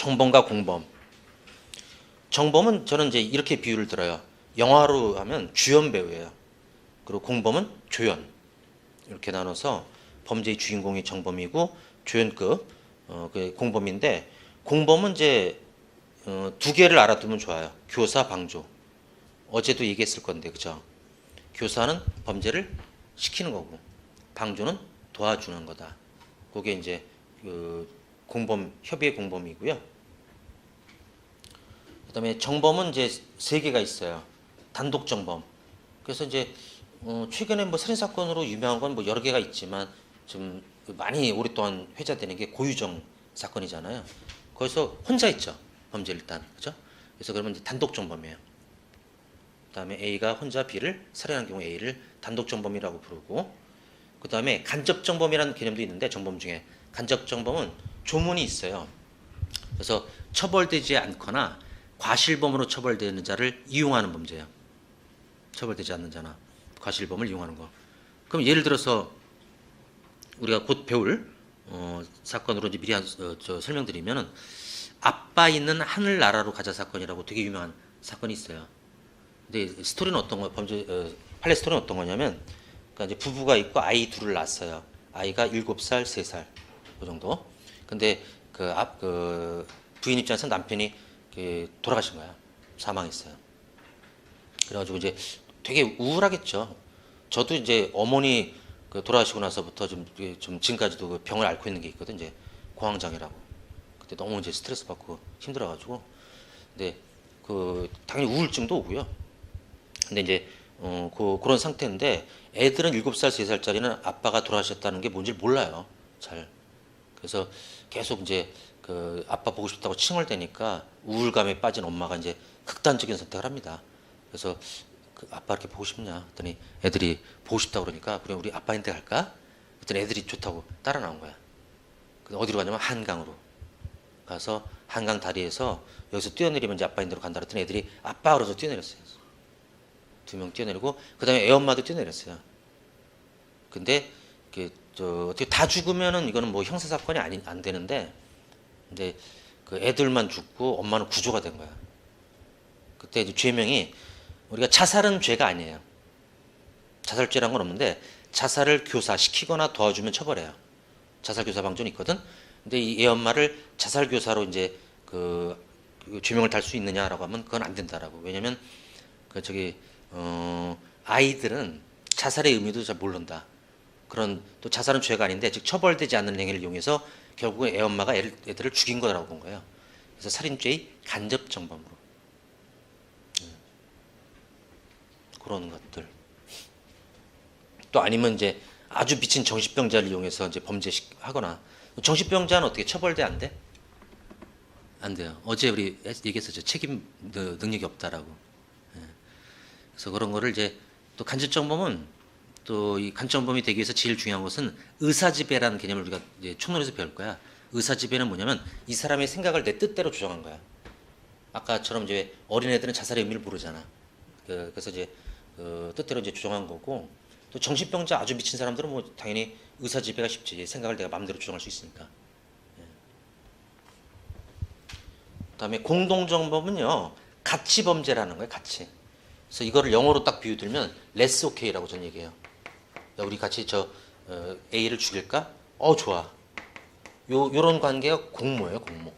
정범과 공범. 정범은 저는 이제 이렇게 비유를 들어요. 영화로 하면 주연 배우예요. 그리고 공범은 조연. 이렇게 나눠서 범죄의 주인공이 정범이고 조연급 어, 그 공범인데 공범은 이제 어, 두 개를 알아두면 좋아요. 교사, 방조. 어제도 얘기했을 건데 그죠? 교사는 범죄를 시키는 거고 방조는 도와주는 거다. 그게 이제 그 공범 협의의 공범이고요. 그다음에 정범은 이제 세 개가 있어요. 단독 정범. 그래서 이제 어, 최근에 뭐 살인 사건으로 유명한 건 뭐 여러 개가 있지만 좀 많이 오랫동안 회자되는 게 고유정 사건이잖아요. 거기서 혼자 있죠. 범죄 일단 그죠? 그래서 그러면 이제 단독 정범이에요. 그다음에 A가 혼자 B를 살해한 경우 A를 단독 정범이라고 부르고 그다음에 간접 정범이라는 개념도 있는데 정범 중에 간접 정범은 조문이 있어요. 그래서 처벌되지 않거나 과실범으로 처벌되는 자를 이용하는 범죄예요. 처벌되지 않는 자나 과실범을 이용하는 거. 그럼 예를 들어서 우리가 곧 배울 어, 사건으로 이제 미리 한, 어, 저 설명드리면은 아빠 있는 하늘 나라로 가자 사건이라고 되게 유명한 사건이 있어요. 근데 스토리는 어떤 거 범죄 어, 판례 스토리는 어떤 거냐면 그러니까 이제 부부가 있고 아이 둘을 낳았어요. 아이가 일곱 살, 세 살, 그 정도. 근데 그 앞 그 부인 입장에서 남편이 그 돌아가신 거야. 사망했어요. 그래가지고 이제 되게 우울하겠죠. 저도 이제 어머니 그 돌아가시고 나서부터 좀, 좀 지금까지도 그 병을 앓고 있는 게 있거든. 이제 공황장애라고. 그때 너무 이제 스트레스 받고 힘들어가지고. 근데 그 당연히 우울증도 오고요. 근데 이제 어, 그, 그런 상태인데 애들은 7살, 3살짜리는 아빠가 돌아가셨다는 게 뭔지 몰라요. 잘. 그래서 계속 이제 그 아빠 보고 싶다고 칭얼대니까 우울감에 빠진 엄마가 이제 극단적인 선택을 합니다. 그래서 그 아빠 이렇게 보고 싶냐? 했더니 애들이 보고 싶다고 그러니까 그래 우리 아빠한테 갈까? 그랬더니 애들이 좋다고 따라 나온 거야. 어디로 가냐면 한강으로 가서 한강 다리에서 여기서 뛰어내리면 이제 아빠인 데로 간다 그랬더니 애들이 아빠 그러서 뛰어내렸어요. 두 명 뛰어내리고 그다음에 애 엄마도 뛰어내렸어요. 근데 이게 저 어떻게 다 죽으면은 이거는 뭐 형사 사건이 아니 안 되는데 근데 그 애들만 죽고 엄마는 구조가 된 거야. 그때 이제 죄명이 우리가 자살은 죄가 아니에요. 자살죄란 건 없는데 자살을 교사시키거나 도와주면 처벌해요. 자살 교사 방조는 있거든. 근데 이 애 엄마를 자살 교사로 이제 그, 그 죄명을 달 수 있느냐라고 하면 그건 안 된다라고. 왜냐면 그 저기 어 아이들은 자살의 의미도 잘 모른다. 그런 또 자살은 죄가 아닌데 즉 처벌되지 않는 행위를 이용해서 결국에 애 엄마가 애를, 애들을 죽인 거라고 본 거예요. 그래서 살인죄의 간접 정범으로 음. 그런 것들. 또 아니면 이제 아주 미친 정신병자를 이용해서 이제 범죄하거나 정신병자는 어떻게 처벌돼 안 돼? 안 돼요. 어제 우리 얘기했었죠. 책임 그 능력이 없다라고. 예. 그래서 그런 거를 이제 또 간접 정범은 또 이 간접 정범이 되기 위해서 제일 중요한 것은 의사 지배라는 개념을 우리가 이제 총론에서 배울 거야. 의사 지배는 뭐냐면 이 사람의 생각을 내 뜻대로 조정한 거야. 아까처럼 이제 어린애들은 자살의 의미를 모르잖아. 그, 그래서 이제 그 뜻대로 이제 조정한 거고 또 정신병자 아주 미친 사람들은 뭐 당연히 의사 지배가 쉽지. 생각을 내가 마음대로 조정할 수 있으니까. 예. 그다음에 공동정범은요 가치 범죄라는 거예요. 가치. 그래서 이거를 영어로 딱 비유 들면 less okay라고 저는 얘기해요. 야, 우리 같이 저 어, A를 죽일까? 어 좋아. 요 요런 관계가 공모예요. 공모.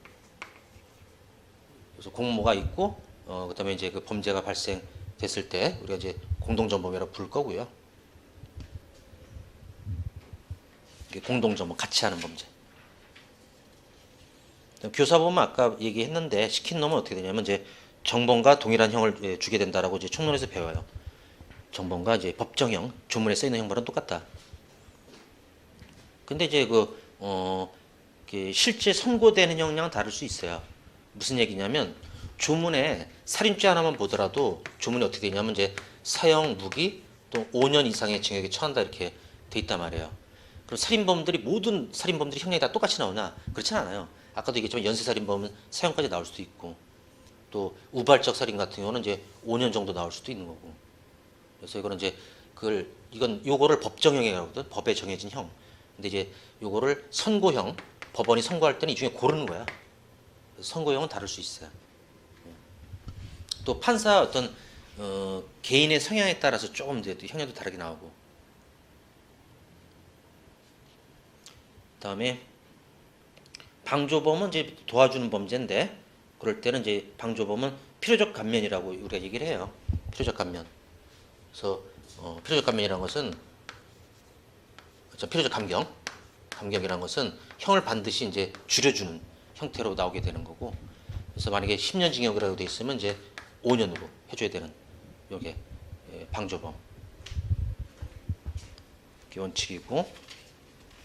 그래서 공모가 있고 어 그 다음에 이제 그 범죄가 발생됐을 때 우리가 이제 공동정범이라고 부를 거고요. 이게 공동정범 같이 하는 범죄. 교사범은 아까 얘기했는데 시킨 놈은 어떻게 되냐면 이제 정범과 동일한 형을 예, 주게 된다라고 이제 총론에서 배워요. 정범과 이제 법정형 조문에 써 있는 형벌은 똑같다. 근데 이제 그 어, 그 실제 선고되는 형량은 다를 수 있어요. 무슨 얘기냐면 조문에 살인죄 하나만 보더라도 조문이 어떻게 되냐면 이제 사형 무기 또 5년 이상의 징역에 처한다 이렇게 돼 있단 말이에요. 그럼 살인범들이 모든 살인범들이 형량이 다 똑같이 나오냐? 그렇진 않아요. 아까도 얘기했지만 연쇄살인범은 사형까지 나올 수도 있고 또 우발적 살인 같은 경우는 이제 5년 정도 나올 수도 있는 거고. 그래서 이거는 이제 그걸 이건 요거를 법정형이라고 하거든. 법에 정해진 형. 근데 이제 요거를 선고형 법원이 선고할 때는 이 중에 고르는 거야. 선고형은 다를 수 있어요. 또 판사 어떤 어, 개인의 성향에 따라서 조금 이제 또 형량도 다르게 나오고. 그다음에 방조범은 이제 도와주는 범죄인데 그럴 때는 이제 방조범은 필요적 감면이라고 우리가 얘기를 해요. 필요적 감면. 그래서 어, 필요적 감면이라는 것은 저 필요적 감경, 감경이라는 것은 형을 반드시 이제 줄여주는 형태로 나오게 되는 거고. 그래서 만약에 10년 징역이라고 돼 있으면 이제 5년으로 해줘야 되는 요게 예, 방조범. 원칙이고.